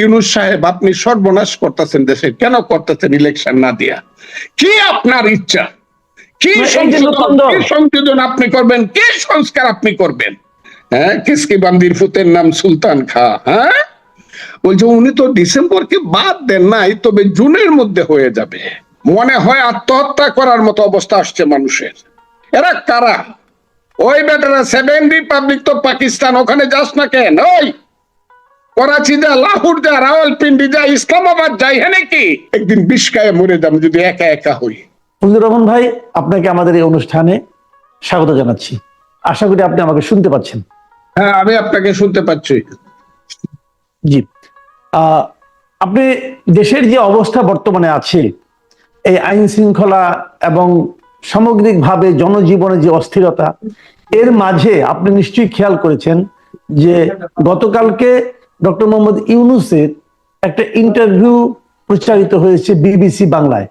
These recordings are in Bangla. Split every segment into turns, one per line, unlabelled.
ইউনুস সাহেব আপনি সর্বনাশ করতেছেন দেশে। কেন করতেছেন ইলেকশন না দিয়া? কি আপনার ইচ্ছা? কি সংযোজন আপনি করবেন? কি সংস্কার আপনি করবেন? হ্যাঁ কিসকি বান্দির ফুতের নাম সুলতান খা হ্যাঁ? বলছে উনি তো ডিসেম্বরকে বাদ দেন নাই তবে জুনের মধ্যে হয়ে যাবে। মনে হয় আত্মহত্যা করার মতো অবস্থা আসছে মানুষের। এরা কারা? ওই বেটারা সেভেন রিপাবলিক তো পাকিস্তান ওখানে যাস না কেন? ওই! করাচি যা লাহোর যা রাওয়ালপিন্ডি যা ইসলামাবাদ যাই হ্যাঁ নাকি একদিন বিস্কায় মরে যাম যদি একা একা হই।
ফজলুর রহমান ভাই আপনাকে আমাদের এই অনুষ্ঠানে স্বাগত জানাচ্ছি। আশা করি আপনি আমাকে শুনতে পাচ্ছেন।
হ্যাঁ আমি আপনাকে শুনতে পাচ্ছি।
জি। আপনি দেশের যে অবস্থা বর্তমানে আছে এই আইন শৃঙ্খলা এবং সামগ্রিকভাবে জনজীবনে যে অস্থিরতা এর মাঝে আপনি নিশ্চয়ই খেয়াল করেছেন যে গতকালকে ডক্টর মোহাম্মদ ইউনুসের একটা ইন্টারভিউ প্রচারিত হয়েছে বিবিসি বাংলায়।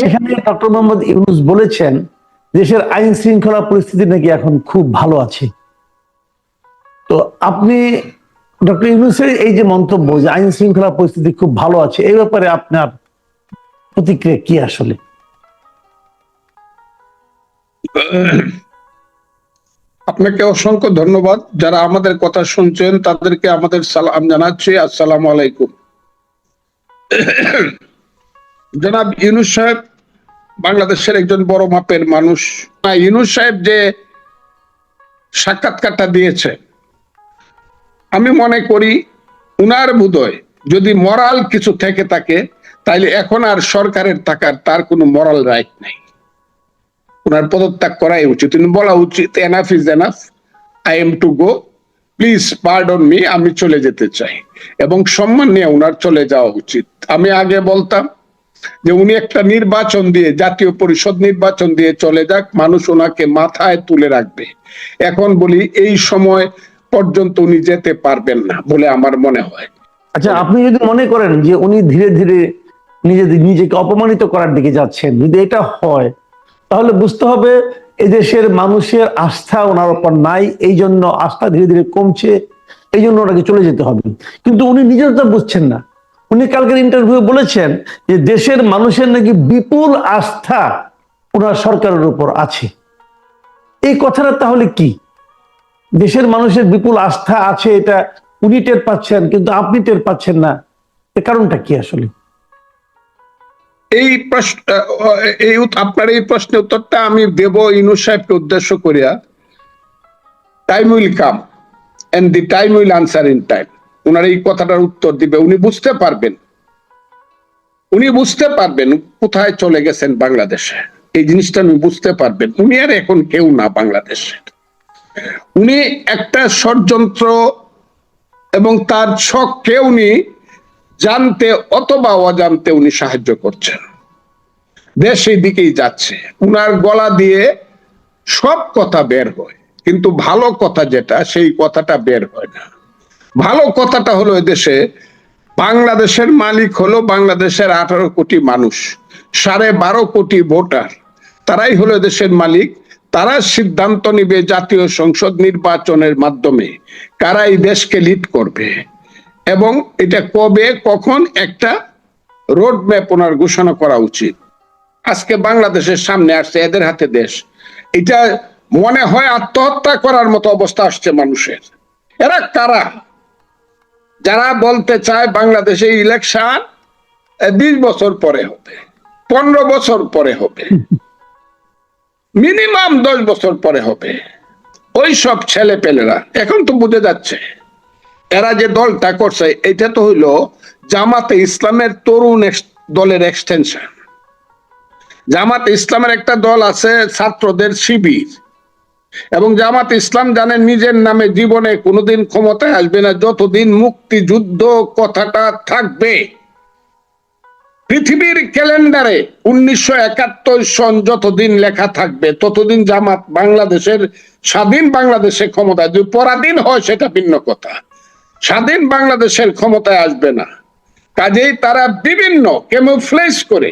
সেখানে ডক্টর মোহাম্মদ ইউনুস বলেছেন, দেশের আইন শৃঙ্খলা পরিস্থিতি নাকি এখন খুব ভালো আছে। তো আপনি ডক্টর ইউনুসের এই যে মন্তব্য যে আইন শৃঙ্খলা পরিস্থিতি খুব ভালো আছে, এই ব্যাপারে আপনার প্রতিক্রিয়া কি আসলে?
আপনাকে অসংখ্য ধন্যবাদ। যারা আমাদের কথা শুনছেন, তাদেরকে আমাদের সালাম জানাচ্ছি। আসসালাম আলাইকুম। জনাব ইউনুস সাহেব বাংলাদেশের একজন বড় মাপের মানুষ। ইউনুস সাহেব যে সাক্ষাৎকারটা দিয়েছে, আমি মনে করি উনার বোধয় যদি মরাল কিছু থেকে থাকে, তাইলে এখন আর সরকারের থাকার তার কোনো মরাল রাইট নাই। ওনার পদত্যাগ করাই উচিত। বলা উচিত enough is enough I am to go please pardon me আমি চলে যেতে চাই। এবং সম্মান নিয়ে ওনার চলে যাওয়া উচিত। আমি আগে বলতাম যে উনি একটা নির্বাচন দিয়ে, জাতীয় পরিষদ নির্বাচন দিয়ে চলে যাক, মানুষ ওনাকে মাথায় তুলে রাখবে। এখন বলি, এই সময় পর্যন্ত উনি যেতে পারবেন না বলে আমার মনে হয়।
আচ্ছা আপনি যদি মনে করেন যে উনি ধীরে ধীরে নিজে নিজেকে অপমানিত করার দিকে যাচ্ছেন, যদি এটা হয় তাহলে বুঝতে হবে এদেশের মানুষের আস্থা ওনার উপর নাই, এই জন্য আস্থা ধীরে ধীরে কমছে, এই জন্য ওনাকে চলে যেতে হবে। কিন্তু উনি নিজের তো বুঝছেন না। উনি কালকের ইন্টারভিউ বলেছেন যে দেশের মানুষের নাকি বিপুল আস্থা ওনার সরকারের উপর আছে। এই কথাটা তাহলে কি? দেশের মানুষের বিপুল আস্থা আছে এটা উনি টের পাচ্ছেন, কিন্তু আপনি টের পাচ্ছেন না। এ কারণটা কি আসলে?
এই প্রশ্ন এই আপনার এই প্রশ্নের উত্তরটা আমি দেব ইনু সাহেবকে উদ্দেশ্য করিয়া। Time will come and the time will answer in time ওনার এই কথাটার উত্তর দিবে, উনি বুঝতে পারবেন। উনি বুঝতে পারবেন কোথায় চলে গেছেন বাংলাদেশে। এই জিনিসটা উনি বুঝতে পারবেন। উনি আর এখন কেউ না বাংলাদেশে। উনি একটা ষড়যন্ত্র এবং তার ছককে উনি জানতে অথবা অজান্তে উনি সাহায্য করছেন। দেশ সেই দিকেই যাচ্ছে। উনার গলা দিয়ে সব কথা বের হয়। কিন্তু ভালো কথা যেটা, সেই কথাটা বের হয় না। ভালো কথাটা হলো দেশে বাংলাদেশের মালিক হলো বাংলাদেশের আঠারো কোটি মানুষ, সাড়ে বারো কোটি ভোটার। তারাই হলো দেশের মালিক। তারা সিদ্ধান্ত নিবে জাতীয় সংসদ নির্বাচনের মাধ্যমে কারা এই দেশকে লিড করবে। এবং এটা কবে, কখন একটা রোড ম্যাপ ওনার ঘোষণা করা উচিত। আজকে বাংলাদেশের সামনে আসছে, এদের হাতে দেশ। এটা মনে হয় আত্মহত্যা করার মতো অবস্থা আসছে মানুষের। এরা কারা? যারা বলতে চায় বাংলাদেশে ইলেকশন বিশ বছর পরে হবে, পনেরো বছর পরে হবে মিনিমাম দশ বছর পরে হবে। ওই সব ছেলে পেলেরা এখন তো বুঝে যাচ্ছে। এরা যে দলটা করছে, এটা তো হইল জামাতে ইসলামের তরুণ দলের এক্সটেনশন জামাত ইসলামের একটা দল আছে ছাত্রদের শিবির। এবং জামাত ইসলাম জানে নিজের নামে জীবনে কোনোদিন ক্ষমতায় আসবে না, যতদিন মুক্তিযুদ্ধ কথাটা থাকবে। পৃথিবীর ক্যালেন্ডারে উনিশশো একাত্তর সন যতদিন লেখা থাকবে, ততদিন জামাত বাংলাদেশের, স্বাধীন বাংলাদেশে ক্ষমতায় যদি পরাধীন হয় সেটা ভিন্ন কথা। স্বাধীন বাংলাদেশের ক্ষমতায় আসবে না। কাজেই তারা বিভিন্ন কেমোফ্লেজ করে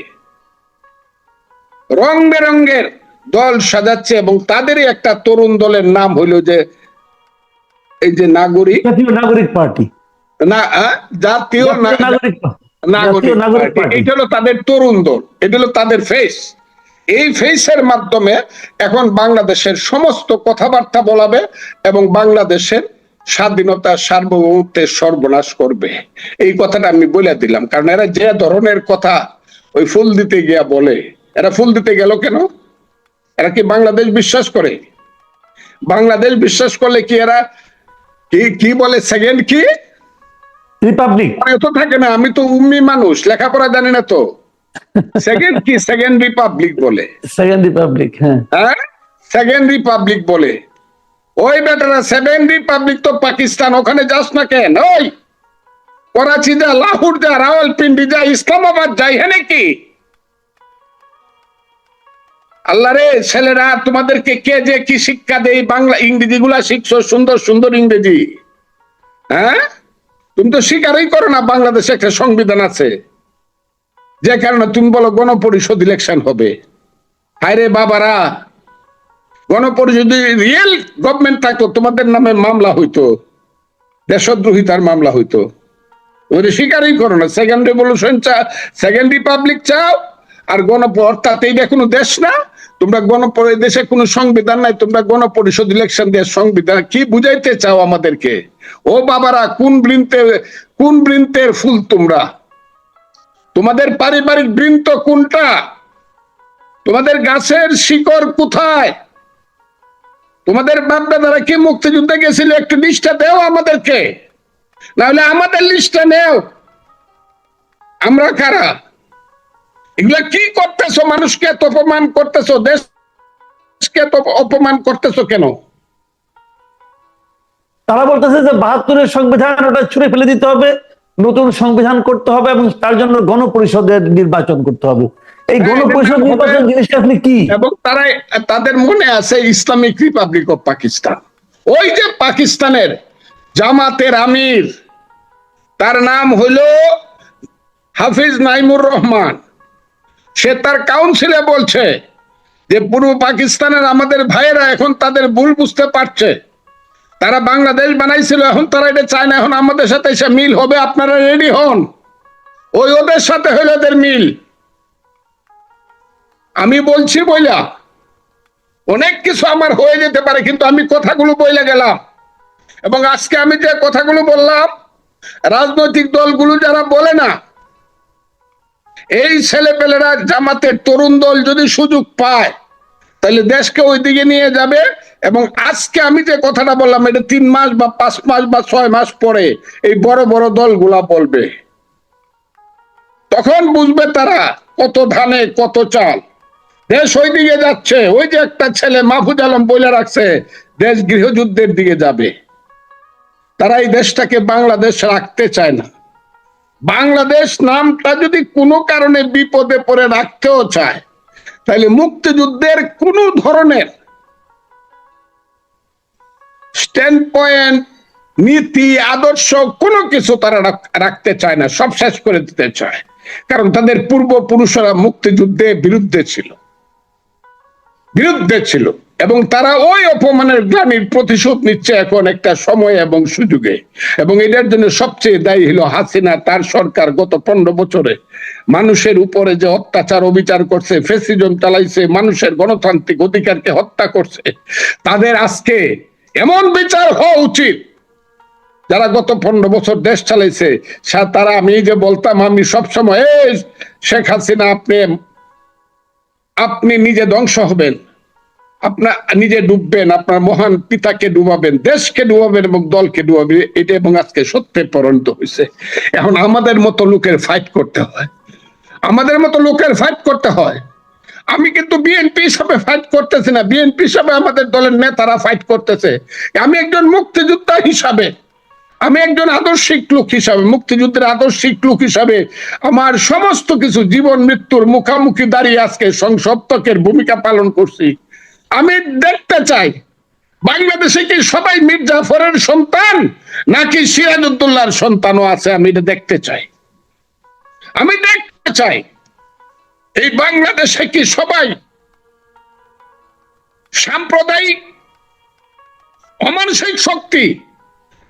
রং বেরঙ্গের দল সাজাচ্ছে এবং তাদেরই একটা তরুণ দলের নাম হইল যে এই যে নাগরিক।
নাগরিক পার্টি।
না আহ, জাতীয়
নাগরিক
নাগরিক। এটা হলো তাদের তরুণ দল এটা হলো তাদের ফেস এই ফেসের মাধ্যমে এখন বাংলাদেশের সমস্ত কথাবার্তা বলাবে এবং বাংলাদেশের স্বাধীনতা সার্বভৌমত্বের সর্বনাশ করবে। এই কথাটা আমি বলে দিলাম কারণ এরা যে ধরনের কথা ওই ফুল দিতে গিয়া বলে এরা ফুল দিতে গেল কেন? এরা কি বাংলাদেশ বিশ্বাস করে? বাংলাদেশ বিশ্বাস করলে কি এরা কি কি বলে সেকেন্ড কি?
রিপাবলিক
তো থাকে না আমি তো উম্মি মানুষ লেখাপড়া জানি না তো। সেকেন্ড কি? সেকেন্ড রিপাবলিক বলে।
সেকেন্ড রিপাবলিক হ্যাঁ।
হ্যাঁ? সেকেন্ড রিপাবলিক বলে। ওই বেটারা সেভেন রিপাবলিক তো পাকিস্তান, ওখানে যাস না কেন? ওই করাচি যা, লাহোর যা, রাওয়ালপিন্ডি যা, ইসলামাবাদ যাই হ্যাঁ নাকি? আল্লাহ রে, ছেলেরা, তোমাদেরকে কে যে কি শিক্ষা দেয় বাংলা ইংরেজি গুলা শিখছো? সুন্দর সুন্দর ইংরেজি। হ্যাঁ? তুমি তো স্বীকারই করো না, বাংলাদেশে একটা সংবিধান আছে, যে কারণে তুমি বলো গণপরিষদ ইলেকশন হবে। হায় রে বাবারা গণপরিষদ রিয়েল গভর্নমেন্ট থাকতো, তোমাদের নামে মামলা হইতো দেশদ্রোহিতার মামলা হইতো। ওদের স্বীকারই করো না সেকেন্ড রেভলিউশন চা সেকেন্ড রিপাবলিক চাও, আর গণপ অর্থাৎ এইটা কোনো দেশ না, তোমরা এই দেশে কোনো সংবিধান নাই, তোমরা গণপরিষদ ইলেকশন দিয়ে সংবিধান, কি বুঝাইতে চাও আমাদেরকে? ও বাবারা, কোন বৃন্তের কোন বৃন্তের ফুল তোমরা? তোমাদের পারিবারিক বৃন্ত কোনটা? তোমাদের গাছের শিকড় কোথায়? তোমাদের বাপ দাদারা কি মুক্তিযুদ্ধে গেছিল? একটু লিস্টটা দেও আমাদেরকে। নাহলে আমাদের লিস্টটা নেও। আমরা কারা? এগুলা কি করতেছো? মানুষকে এত অপমান করতেছো? দেশকে এত অপমান করতেছো কেন?
তারা বলতেছে যে বাহাত্তরের সংবিধান ওটা ছুঁড়ে ফেলে দিতে হবে, নতুন সংবিধান করতে হবে এবং তার জন্য গণপরিষদের নির্বাচন করতে হবে। এই
হ্যাঁ,
গণপরিষদ নির্বাচন জিনিসটা আপনি কি?
এবং তারা তাদের মনে আছে ইসলামিক রিপাবলিক অফ পাকিস্তান। ওই যে পাকিস্তানের জামাতের আমির তার নাম হইল হাফিজ নাইমুর রহমান। সে তার কাউন্সিলে বলছে যে পূর্ব পাকিস্তানের আমাদের ভাইয়েরা এখন তাদের ভুল বুঝতে পারছে। তারা বাংলাদেশ বানাইছিল এখন তারা এটা চায় না এখন আমাদের সাথে এসে মিল হবে আপনারা রেডি হন। ওই ওদের সাথে হইল ওদের মিল। আমি বলছি বইলা, অনেক কিছু আমার হয়ে যেতে পারে, কিন্তু আমি কথাগুলো বইলে গেলাম। এবং আজকে আমি যে কথাগুলো বললাম, রাজনৈতিক দলগুলো যারা বলে না, এই ছেলেপেলেরা জামাতের তরুণ দল যদি সুযোগ পায়, তাহলে দেশকে ওই দিকে নিয়ে যাবে। এবং আজকে আমি যে কথাটা বললাম, এটা তিন মাস বা পাঁচ মাস বা ছয় মাস পরে এই বড় বড় দলগুলা বলবে। তখন বুঝবে তারা কত ধানে, কত চাল। দেশ ওই দিকে যাচ্ছে, ওই যে একটা ছেলে মাহফুজ আলম বলে রাখছে, দেশ গৃহযুদ্ধের দিকে যাবে। তারা এই দেশটাকে বাংলাদেশ রাখতে চায় না। বাংলাদেশ নামটা যদি কোনো কারণে বিপদে পড়ে রাখতেও চায়, তাহলে মুক্তিযুদ্ধের কোন ধরনের স্ট্যান্ড পয়েন্ট নীতি, আদর্শ কোনো কিছু তারা রাখ- রাখতে চায় না, সব শেষ করে দিতে চায়। কারণ তাদের পূর্বপুরুষরা মুক্তিযুদ্ধে বিরুদ্ধে ছিল। বিরুদ্ধে ছিল। এবং তারা ওই অপমানের গ্লানির প্রতিশোধ নিচ্ছে এখন একটা সময় এবং সুযোগে। এবং এটার জন্য সবচেয়ে দায়ী হলো হাসিনা, তার সরকার গত পনেরো বছরে মানুষের উপরে যে অত্যাচার, অবিচার করছে, ফেসিজম চালাইছে, মানুষের গণতান্ত্রিক অধিকারকে হত্যা করছে, তাদের আজকে এমন বিচার হওয়া উচিত। যারা গত পনেরো বছর দেশ চালাইছে তারা আমি যে বলতাম, আমি সবসময় শেখ হাসিনা, আপনি আপনি নিজে ধ্বংস হবেন। আপনার নিজে ডুববেন, আপনার মহান পিতাকে ডুবাবেন, দেশকে ডুবাবেন এবং দলকে ডুবাবেন, এটা এবং আজকে সত্যে পরিণত হয়েছে এখন আমাদের মতো লোকের ফাইট করতে হয়। আমাদের মতো লোকের ফাইট করতে হয়। আমি কিন্তু বিএনপি হিসাবে ফাইট করতেছি না। বিএনপি হিসাবে আমাদের দলের নেতারা ফাইট করতেছে। আমি একজন মুক্তিযোদ্ধা হিসাবে। আমি একজন আদর্শিক লোক হিসাবে, মুক্তিযুদ্ধের আদর্শিক লোক হিসাবে আমার সমস্ত কিছু, জীবন, মৃত্যুর মুখামুখি দাঁড়িয়ে আজকে সংসপ্তকের ভূমিকা পালন করছি। আমি দেখতে চাই, বাংলাদেশে কি সবাই মীর জাফরের সন্তান, নাকি সিরাজউদ্দৌলার সন্তানও আছে, আমি এটা দেখতে চাই। আমি দেখতে চাই, এই বাংলাদেশে কি সবাই সাম্প্রদায়িক অমানসিক শক্তি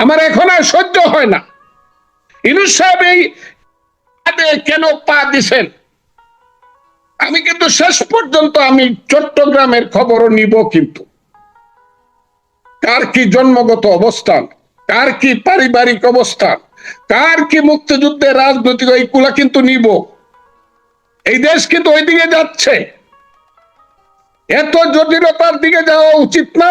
আমার এখন আর সহ্য হয় না। ইনুস সাহেব এই কেন পা দিছেন? আমি কিন্তু শেষ পর্যন্ত আমি চট্টগ্রামের খবরও নিব কিন্তু। কার কি জন্মগত অবস্থান, কার কি পারিবারিক অবস্থান, কার কি মুক্তিযুদ্ধের রাজনৈতিক এইগুলা কিন্তু নিব। এই দেশ কিন্তু ওইদিকে যাচ্ছে। এত জটিলতার দিকে যাওয়া উচিত না।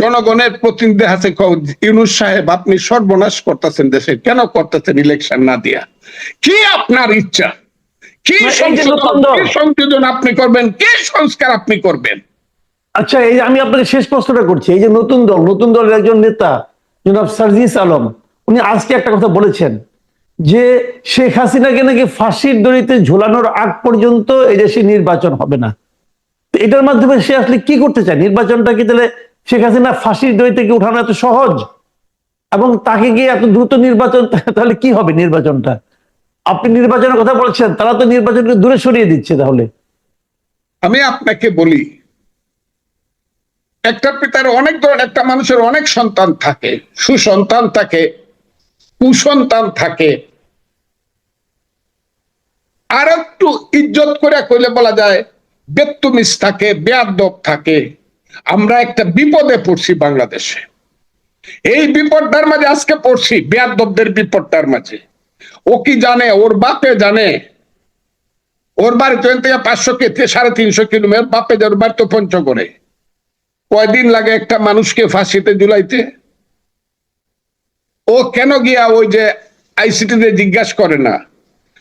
জনগণের প্রতিনিধি আছে ইউনুস সাহেব আপনি সর্বনাশ করতেছেন দেশে। কেন করতেছেন ইলেকশন না দিয়া? কি আপনার ইচ্ছা? কি সংযোজন আপনি করবেন? কি সংস্কার আপনি করবেন?
আচ্ছা এই আমি আপনাকে শেষ প্রশ্নটা করছি। এই যে নতুন দল নতুন দলের একজন নেতা জনাব সার্জিস আলম উনি আজকে একটা কথা বলেছেন যে শেখ হাসিনাকে নাকি ফাঁসির দড়িতে ঝোলানোর আগ পর্যন্ত এই দেশে নির্বাচন হবে না। এটার মাধ্যমে সে আসলে কি করতে চায়? নির্বাচনটা কি তাহলে শেখ হাসিনা ফাঁসির দড়ি থেকে উঠানো এত সহজ? এবং তাকে গিয়ে এত দ্রুত নির্বাচন, তাহলে কি হবে নির্বাচনটা? আপনি নির্বাচনের কথা বলছেন, তারা তো নির্বাচনকে দূরে সরিয়ে দিচ্ছে তাহলে।
আমি আপনাকে বলি, একটা পিতার অনেক ধরনের, একটা মানুষের অনেক সন্তান থাকে, সুসন্তান থাকে, কুসন্তান থাকে। আর একটু ইজ্জত করে কইলে বলা যায় বেত্তুমিস থাকে, বেয়াদব থাকে। আমরা একটা বিপদে পড়ছি বাংলাদেশে। এই বিপদটার মাঝে আজকে পড়ছি বেয়াদবদের বিপদটার মাঝে। ও কি জানে, ওর বাপে জানে? ওর বাড়ি থেকে পাঁচশো কে সাড়ে তিনশো কিলোমিটার, বাপে যার বাড়ি তো পঞ্চগড়ে। কয়দিন লাগে একটা মানুষকে ফাঁসিতে জুলাইতে ও কেন গিয়া ওই যে আইসিটিতে জিজ্ঞাসা করে না?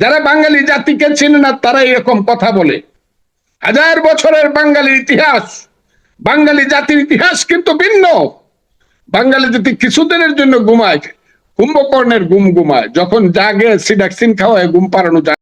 যারা বাঙালি জাতিকে চিনে না তারা এরকম কথা বলে। হাজার বছরের বাঙালি ইতিহাস, বাঙালি জাতির ইতিহাস কিন্তু ভিন্ন। বাঙালি জাতি কিছুদিনের জন্য ঘুমায়, কুম্ভকর্ণের গুম ঘুমায়, যখন জাগে সিডাক্সিন খাওয়ায়, ঘুম পাড়ানো যায়।